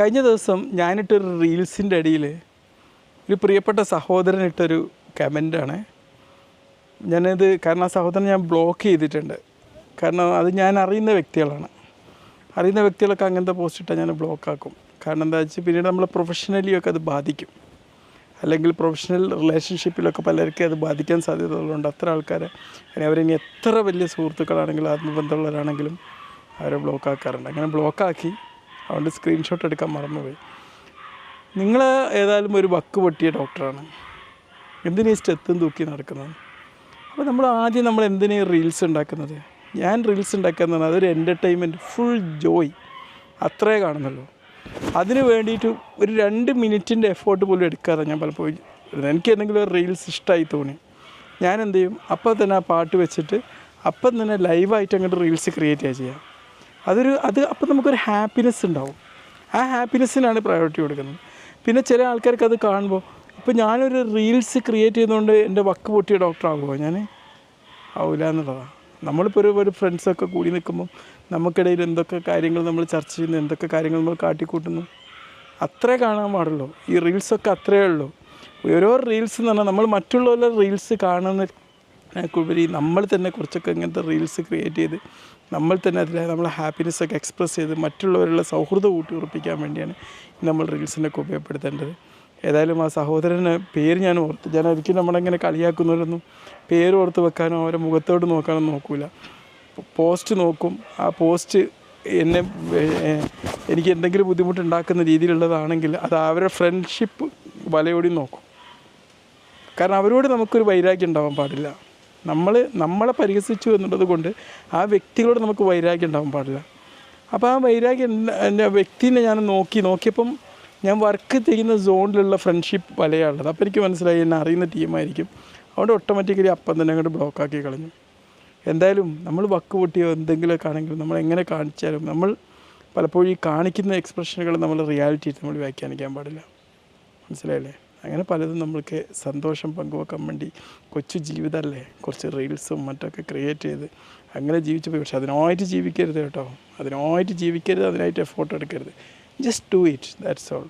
കഴിഞ്ഞ ദിവസം ഞാനിട്ടൊരു റീൽസിന്റെ അടിയിൽ ഒരു പ്രിയപ്പെട്ട സഹോദരൻ ഇട്ടൊരു കമന്റാണ്. ഞാനത് കാരണം ആ സഹോദരൻ ഞാൻ ബ്ലോക്ക് ചെയ്തിട്ടുണ്ട്. കാരണം അത് ഞാൻ അറിയുന്ന വ്യക്തികളാണ്. അറിയുന്ന വ്യക്തികളൊക്കെ അങ്ങനത്തെ പോസ്റ്റ് ഇട്ടാൽ ഞാൻ ബ്ലോക്ക് ആക്കും. കാരണം എന്താ വെച്ചാൽ പിന്നീട് നമ്മളെ പ്രൊഫഷണലിയൊക്കെ അത് ബാധിക്കും. അല്ലെങ്കിൽ പ്രൊഫഷണൽ റിലേഷൻഷിപ്പിലൊക്കെ പലർക്കും അത് ബാധിക്കാൻ സാധ്യത സാധ്യതകളുണ്ട്. അത്ര ആൾക്കാരെ അവരിനി എത്ര വലിയ സുഹൃത്തുക്കളാണെങ്കിലും ആത്മബന്ധമുള്ളവരാണെങ്കിലും അവരെ ബ്ലോക്ക് ആക്കാറുണ്ട്. അങ്ങനെ ബ്ലോക്കാക്കി അതുകൊണ്ട് സ്ക്രീൻഷോട്ട് എടുക്കാൻ മറന്നുപോയി. നിങ്ങൾ ഏതായാലും ഒരു വക്ക് പൊട്ടിയ ഡോക്ടറാണ് എന്തിനാ ഈ സ്റ്റെത്തും തൂക്കി നടക്കുന്നത്? അപ്പോൾ നമ്മൾ ആദ്യം നമ്മൾ എന്തിനാണ് റീൽസ് ഉണ്ടാക്കുന്നത്? ഞാൻ റീൽസ് ഉണ്ടാക്കുന്നത് അതൊരു എന്റർടൈൻമെന്റ് ഫുൾ ജോയ് അത്രേ കാണുന്നുള്ളൂ. അതിന് വേണ്ടിയിട്ട് ഒരു രണ്ട് മിനിറ്റിന്റെ എഫേർട്ട് പോലും എടുക്കാതെ ഞാൻ പലപ്പോഴും എനിക്ക് എന്തെങ്കിലും ഒരു റീൽസ് ഇഷ്ടമായി തോന്നി. ഞാൻ എന്ത് ചെയ്യും? അപ്പോൾ തന്നെ ആ പാട്ട് വെച്ചിട്ട് അപ്പം തന്നെ ലൈവായിട്ട് അങ്ങോട്ട് റീൽസ് ക്രിയേറ്റ് ചെയ്യാം. അതൊരു അത് അപ്പം നമുക്കൊരു ഹാപ്പിനെസ് ഉണ്ടാവും. ആ ഹാപ്പിനെസ്സിനാണ് പ്രയോറിറ്റി കൊടുക്കുന്നത്. പിന്നെ ചില ആൾക്കാർക്ക് അത് കാണുമ്പോൾ ഇപ്പം ഞാനൊരു റീൽസ് ക്രിയേറ്റ് ചെയ്യുന്നതുകൊണ്ട് എന്റെ വക്ക് പൊട്ടിയ ഡോക്ടർ ആകുമോ ഞാൻ ആവില്ല എന്നുള്ളതാണ് നമ്മളിപ്പോൾ ഒരു ഒരു ഫ്രണ്ട്സൊക്കെ കൂടി നിൽക്കുമ്പോൾ നമുക്കിടയിൽ എന്തൊക്കെ കാര്യങ്ങൾ നമ്മൾ ചർച്ച ചെയ്യുന്നു എന്തൊക്കെ കാര്യങ്ങൾ നമ്മൾ കാട്ടിക്കൂട്ടുന്നു അത്രേ കാണാൻ പാടുള്ളൂ. ഈ റീൽസൊക്കെ അത്രേ ഉള്ളൂ. ഓരോ റീൽസ് എന്ന് പറഞ്ഞാൽ നമ്മൾ മറ്റുള്ളവരുടെ റീൽസ് കാണുന്നതിനേക്കുപരി നമ്മൾ തന്നെ കുറച്ചൊക്കെ ഇങ്ങനത്തെ റീൽസ് ക്രിയേറ്റ് ചെയ്ത് നമ്മൾ തന്നെ അതിൽ നമ്മളെ ഹാപ്പിനെസ് ഒക്കെ എക്സ്പ്രസ് ചെയ്ത് മറ്റുള്ളവരുള്ള സൗഹൃദം ഊട്ടി ഉറപ്പിക്കാൻ വേണ്ടിയാണ് നമ്മൾ റീൽസിനൊക്കെ ഉപയോഗപ്പെടുത്തേണ്ടത്. ഏതായാലും ആ സഹോദരന് പേര് ഞാൻ ഓർത്ത് ഞാൻ ഒരിക്കലും നമ്മളെങ്ങനെ കളിയാക്കുന്നവരൊന്നും പേര് ഓർത്ത് വെക്കാനോ അവരെ മുഖത്തോട്ട് നോക്കാനോ നോക്കൂല. പോസ്റ്റ് നോക്കും. ആ പോസ്റ്റ് എന്നെ എനിക്ക് എന്തെങ്കിലും ബുദ്ധിമുട്ടുണ്ടാക്കുന്ന രീതിയിലുള്ളതാണെങ്കിൽ അത് അവരുടെ ഫ്രണ്ട്ഷിപ്പ് വലയോടി നോക്കും. കാരണം അവരോട് നമുക്കൊരു വൈരാഗ്യം ഉണ്ടാവാൻ പാടില്ല. നമ്മൾ നമ്മളെ പരിഹസിച്ചു എന്നുള്ളത് കൊണ്ട് ആ വ്യക്തികളോട് നമുക്ക് വൈരാഗ്യം ഉണ്ടാവാൻ പാടില്ല. അപ്പോൾ ആ വൈരാഗ്യം എന്റെ- വ്യക്തിനെ ഞാൻ നോക്കി നോക്കിയപ്പം ഞാൻ വർക്ക് ചെയ്യുന്ന സോണിലുള്ള ഫ്രണ്ട്ഷിപ്പ് വലയാണുള്ളത് അപ്പോൾ എനിക്ക് മനസ്സിലായി എന്നെ അറിയുന്ന ടീമായിരിക്കും അതുകൊണ്ട് ഓട്ടോമാറ്റിക്കലി അപ്പം തന്നെ അങ്ങോട്ട് ബ്ലോക്കാക്കി കളഞ്ഞു. എന്തായാലും നമ്മൾ വക്ക് പൊട്ടിയോ എന്തെങ്കിലുമൊക്കെ ആണെങ്കിലും നമ്മൾ എങ്ങനെ കാണിച്ചാലും നമ്മൾ പലപ്പോഴും ഈ കാണിക്കുന്ന എക്സ്പ്രഷനുകൾ നമ്മൾ റിയാലിറ്റി നമ്മൾ വ്യാഖ്യാനിക്കാൻ പാടില്ല. മനസ്സിലായില്ലേ? അങ്ങനെ പലതും നമ്മൾക്ക് സന്തോഷം പങ്കുവെക്കാൻ വേണ്ടി കൊച്ചു ജീവിതമല്ലേ? കുറച്ച് റീൽസും മറ്റൊക്കെ ക്രിയേറ്റ് ചെയ്ത് അങ്ങനെ ജീവിച്ചു പോയി പക്ഷെ അതിനായിട്ട് ജീവിക്കരുത് കേട്ടോ. അതിനായിട്ട് ജീവിക്കരുത് അതിനായിട്ട് എഫോർട്ട് എടുക്കരുത്. Just do it that's all